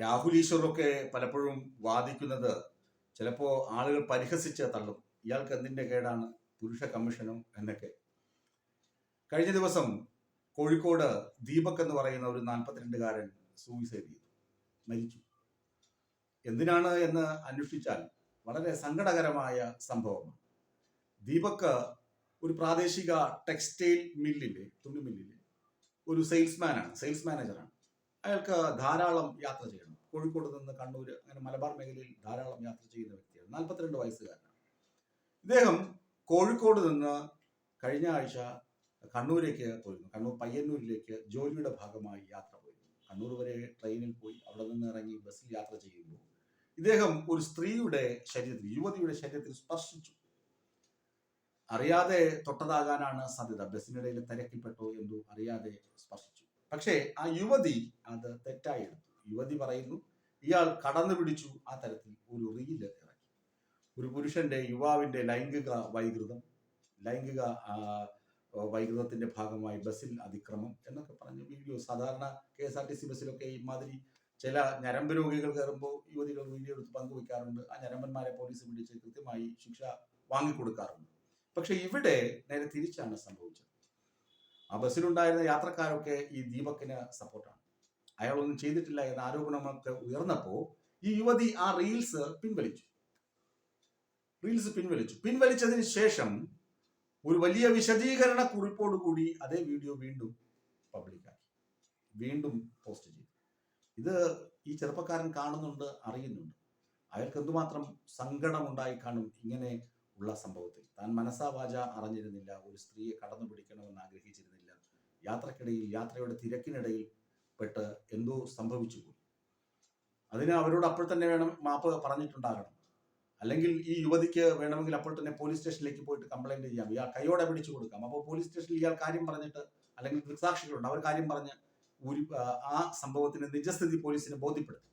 രാഹുൽ ഈശ്വറൊക്കെ പലപ്പോഴും വാദിക്കുന്നത് ചിലപ്പോൾ ആളുകൾ പരിഹസിച്ച് തള്ളും. ഇയാൾക്ക് എന്തിന്റെ കേടാണ്? പുരുഷ കമ്മീഷനും എന്നൊക്കെ. കഴിഞ്ഞ ദിവസം കോഴിക്കോട് ദീപക് എന്ന് പറയുന്ന ഒരു നാൽപ്പത്തിരണ്ടുകാരൻ സൂയിസൈഡ് ചെയ്തു. മരിച്ചു. എന്തിനാണ് എന്ന് അന്വേഷിച്ചാൽ വളരെ സങ്കടകരമായ സംഭവമാണ്. ദീപക് ഒരു പ്രാദേശിക ടെക്സ്റ്റൈൽ മില്ലിലെ തുണി മില്ലിലെ ഒരു സെയിൽസ്മാനാണ് സെയിൽസ് മാനേജറാണ് അയാൾക്ക് ധാരാളം യാത്ര ചെയ്യണം. കോഴിക്കോട് നിന്ന് കണ്ണൂർ അങ്ങനെ മലബാർ മേഖലയിൽ ധാരാളം യാത്ര ചെയ്യുന്ന വ്യക്തിയാണ്. നാൽപ്പത്തിരണ്ട് വയസ്സുകാരനാണ്. ഇദ്ദേഹം കോഴിക്കോട് നിന്ന് കഴിഞ്ഞ ആഴ്ച കണ്ണൂരേക്ക് പോയിരുന്നു. കണ്ണൂർ പയ്യന്നൂരിലേക്ക് ജോലിയുടെ ഭാഗമായി യാത്ര പോയിരുന്നു. കണ്ണൂർ വരെ ട്രെയിനിൽ പോയി അവിടെ നിന്ന് ഇറങ്ങി ബസ്സിൽ യാത്ര ചെയ്യുമ്പോൾ ഇദ്ദേഹം ഒരു സ്ത്രീയുടെ ശരീരത്തിൽ യുവതിയുടെ ശരീരത്തിൽ സ്പർശിച്ചു. അറിയാതെ തൊട്ടതാകാനാണ് സാധ്യത. ബസ്സിനിടയിൽ തിരക്കിൽപ്പെട്ടോ എന്തോ അറിയാതെ സ്പർശിച്ചു. പക്ഷേ ആ യുവതി അത് തെറ്റായി എടുത്തു യുവതി പറയുന്നു ഇയാൾ കടന്നു പിടിച്ചു. ആ തരത്തിൽ ഒരു റീൽ ഇറക്കി. ഒരു പുരുഷന്റെ യുവാവിന്റെ ലൈംഗിക വൈകൃതം ലൈംഗിക വൈകൃതത്തിന്റെ ഭാഗമായി ബസ്സിൽ അതിക്രമം എന്നൊക്കെ പറഞ്ഞ് വീഡിയോ. സാധാരണ K S R T C ബസ്സിലൊക്കെ ഇമാതിരി ചില ഞരമ്പ് രോഗികൾ കയറുമ്പോൾ യുവതികൾ വീഡിയോ എടുത്ത് പങ്കുവെക്കാറുണ്ട്. ആ ഞരമ്പന്മാരെ പോലീസ് പിടിച്ച് കൃത്യമായി ശിക്ഷ വാങ്ങിക്കൊടുക്കാറുണ്ട്. പക്ഷെ ഇവിടെ നേരെ തിരിച്ചാണ് സംഭവിച്ചത്. ആ ബസ്സിലുണ്ടായിരുന്ന യാത്രക്കാരൊക്കെ ഈ ദീപക്കിന് സപ്പോർട്ടാണ് അയാളൊന്നും ചെയ്തിട്ടില്ല എന്ന ആരോപണമൊക്കെ ഉയർന്നപ്പോൾ ഈ യുവതി ആ റീൽസ് പിൻവലിച്ചു. റീൽസ് പിൻവലിച്ചു. പിൻവലിച്ചതിന് ശേഷം ഒരു വലിയ വിശദീകരണ കുറിപ്പോടുകൂടി അതേ വീഡിയോ വീണ്ടും പബ്ലിക്കാക്കി വീണ്ടും പോസ്റ്റ് ചെയ്തു. ഇത് ഈ ചെറുപ്പക്കാരൻ കാണുന്നുണ്ട് അറിയുന്നുണ്ട്. അയാൾക്ക് എന്തുമാത്രം സങ്കടമുണ്ടായി കാണും ഇങ്ങനെ ഉള്ള സംഭവത്തിൽ. താൻ മനസ്സാവാച അറിഞ്ഞിരുന്നില്ല ഒരു സ്ത്രീയെ കടന്നു പിടിക്കണമെന്ന് ആഗ്രഹിച്ചിരുന്നില്ല. യാത്രക്കിടയിൽ യാത്രയുടെ തിരക്കിനിടയിൽ പെട്ട് എന്തോ സംഭവിച്ചു പോയി അതിന് അവരോട് അപ്പോൾ തന്നെ വേണം മാപ്പ് പറഞ്ഞിട്ടുണ്ടാകണം. അല്ലെങ്കിൽ ഈ യുവതിക്ക് വേണമെങ്കിൽ അപ്പോൾ തന്നെ പോലീസ് സ്റ്റേഷനിലേക്ക് പോയിട്ട് കംപ്ലൈന്റ് ചെയ്യാം. ഇയാൾ കൈയോടെ പിടിച്ചു കൊടുക്കാം. അപ്പോൾ പോലീസ് സ്റ്റേഷനിൽ ഇയാൾ കാര്യം പറഞ്ഞിട്ട് അല്ലെങ്കിൽ ദൃക്സാക്ഷികളുണ്ട് അവർ കാര്യം പറഞ്ഞ് ഒരു ആ, സംഭവത്തിന് സംഭവത്തിന്റെ നിജസ്ഥിതി പോലീസിനെ ബോധ്യപ്പെടുത്തും.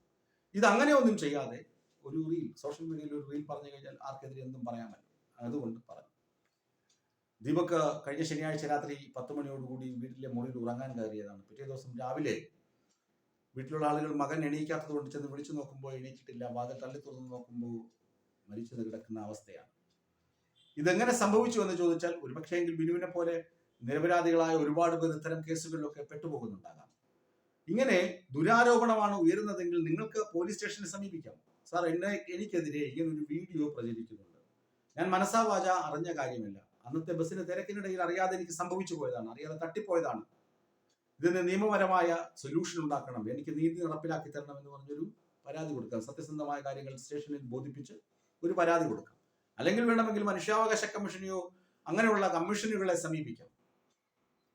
ഇത് അങ്ങനെ ഒന്നും ചെയ്യാതെ ഒരു റീൽ സോഷ്യൽ മീഡിയയിൽ ഒരു റീൽ പറഞ്ഞു കഴിഞ്ഞാൽ ആർക്കെതിരെ എന്തും പറയാമല്ലോ അതുകൊണ്ട് പറഞ്ഞു. ദീപക് കഴിഞ്ഞ ശനിയാഴ്ച രാത്രി പത്ത് മണിയോടുകൂടി വീട്ടിലെ മുറിയിൽ ഉറങ്ങാൻ കയറിയതാണ്. പിറ്റേ ദിവസം രാവിലെ വീട്ടിലുള്ള ആളുകൾ മകൻ എണീക്കാത്തത് കൊണ്ട് ചെന്ന് വിളിച്ചു നോക്കുമ്പോൾ എണീറ്റിട്ടില്ല. വാതിൽ തള്ളി തുറന്ന് നോക്കുമ്പോൾ മരിച്ചു കിടക്കുന്ന അവസ്ഥയാണ്. ഇതെങ്ങനെ സംഭവിച്ചു എന്ന് ചോദിച്ചാൽ ഒരുപക്ഷെ എങ്കിൽ ബിനുവിനെ പോലെ നിരപരാധികളായ ഒരുപാട് പേർ ഇത്തരം കേസുകളിലൊക്കെ പെട്ടുപോകുന്നുണ്ടാകാം. ഇങ്ങനെ ദുരാരോപണമാണ് ഉയരുന്നതെങ്കിൽ നിങ്ങൾക്ക് പോലീസ് സ്റ്റേഷനെ സമീപിക്കാം. സാർ എന്നെ എനിക്കെതിരെ ഇങ്ങനെ ഒരു വീഡിയോ പ്രചരിക്കുന്നുണ്ട് ഞാൻ മനസ്സാ വാച അറിഞ്ഞ കാര്യമില്ല. അന്നത്തെ ബസ്സിന് തിരക്കിനിടയിൽ അറിയാതെ എനിക്ക് സംഭവിച്ചു പോയതാണ്. അറിയാതെ തട്ടിപ്പോയതാണ്. ഇതിന് നിയമപരമായ സൊല്യൂഷൻ ഉണ്ടാക്കണം. എനിക്ക് നീതി നടപ്പിലാക്കി തരണം എന്ന് പറഞ്ഞൊരു പരാതി കൊടുക്കാം. സത്യസന്ധമായ കാര്യങ്ങൾ സ്റ്റേഷനിൽ ബോധിപ്പിച്ച് ഒരു പരാതി കൊടുക്കാം. അല്ലെങ്കിൽ വേണമെങ്കിൽ മനുഷ്യാവകാശ കമ്മീഷനെയോ അങ്ങനെയുള്ള കമ്മീഷനുകളെ സമീപിക്കാം.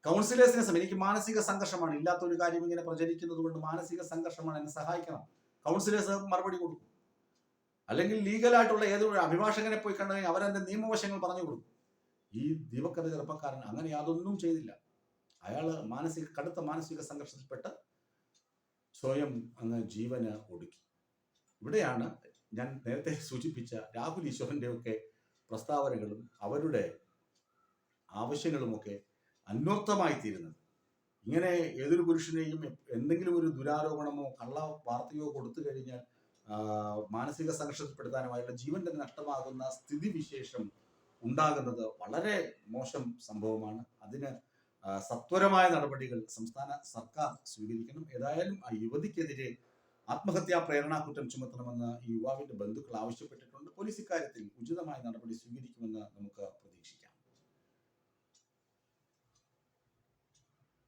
കൗൺസിലേഴ്സിനെ സമയം എനിക്ക് മാനസിക സംഘർഷമാണ്. ഇല്ലാത്ത ഒരു കാര്യം ഇങ്ങനെ പ്രചരിക്കുന്നത് കൊണ്ട് മാനസിക സംഘർഷമാണ് എന്നെ സഹായിക്കണം. കൗൺസിലേഴ്സ് മറുപടി കൊടുക്കും. അല്ലെങ്കിൽ ലീഗലായിട്ടുള്ള ഏതൊരു അഭിഭാഷകനെ പോയി കണ്ടെങ്കിൽ അവരെന്റെ നിയമവശങ്ങൾ പറഞ്ഞു കൊടുക്കും? ഈ ദീപക്കഥ ചെറുപ്പക്കാരൻ അങ്ങനെ യാതൊന്നും ചെയ്തില്ല. അയാൾ മാനസിക കടുത്ത മാനസിക സംഘർഷത്തിൽപ്പെട്ട് സ്വയം അങ്ങ് ജീവന് ഒടുക്കി. ഇവിടെയാണ് ഞാൻ നേരത്തെ സൂചിപ്പിച്ച രാഹുൽ ഈശ്വറിന്റെ ഒക്കെ പ്രസ്താവനകളും അവരുടെ ആവശ്യങ്ങളുമൊക്കെ അന്വർത്ഥമായി തീരുന്നത് ഇങ്ങനെ ഏതൊരു പുരുഷനെയും എന്തെങ്കിലും ഒരു ദുരാരോപണമോ കള്ള വാർത്തയോ കൊടുത്തു കഴിഞ്ഞാൽ മാനസിക സംഘർഷപ്പെടുത്താനുമായിട്ട് ജീവൻ തന്നെ നഷ്ടമാകുന്ന സ്ഥിതിവിശേഷം ഉണ്ടാകുന്നത് വളരെ മോശം സംഭവമാണ്. അതിന് സത്വരമായ നടപടികൾ സംസ്ഥാന സർക്കാർ സ്വീകരിക്കണം. ഏതായാലും ആ യുവതിക്കെതിരെ ആത്മഹത്യാ പ്രേരണാ കുറ്റം ചുമത്തണമെന്ന് ഈ യുവാവിന്റെ ബന്ധുക്കൾ ആവശ്യപ്പെട്ടിട്ടുണ്ട്. പോലീസ് ഇക്കാര്യത്തിൽ ഉചിതമായ നടപടി സ്വീകരിക്കുമെന്ന് നമുക്ക്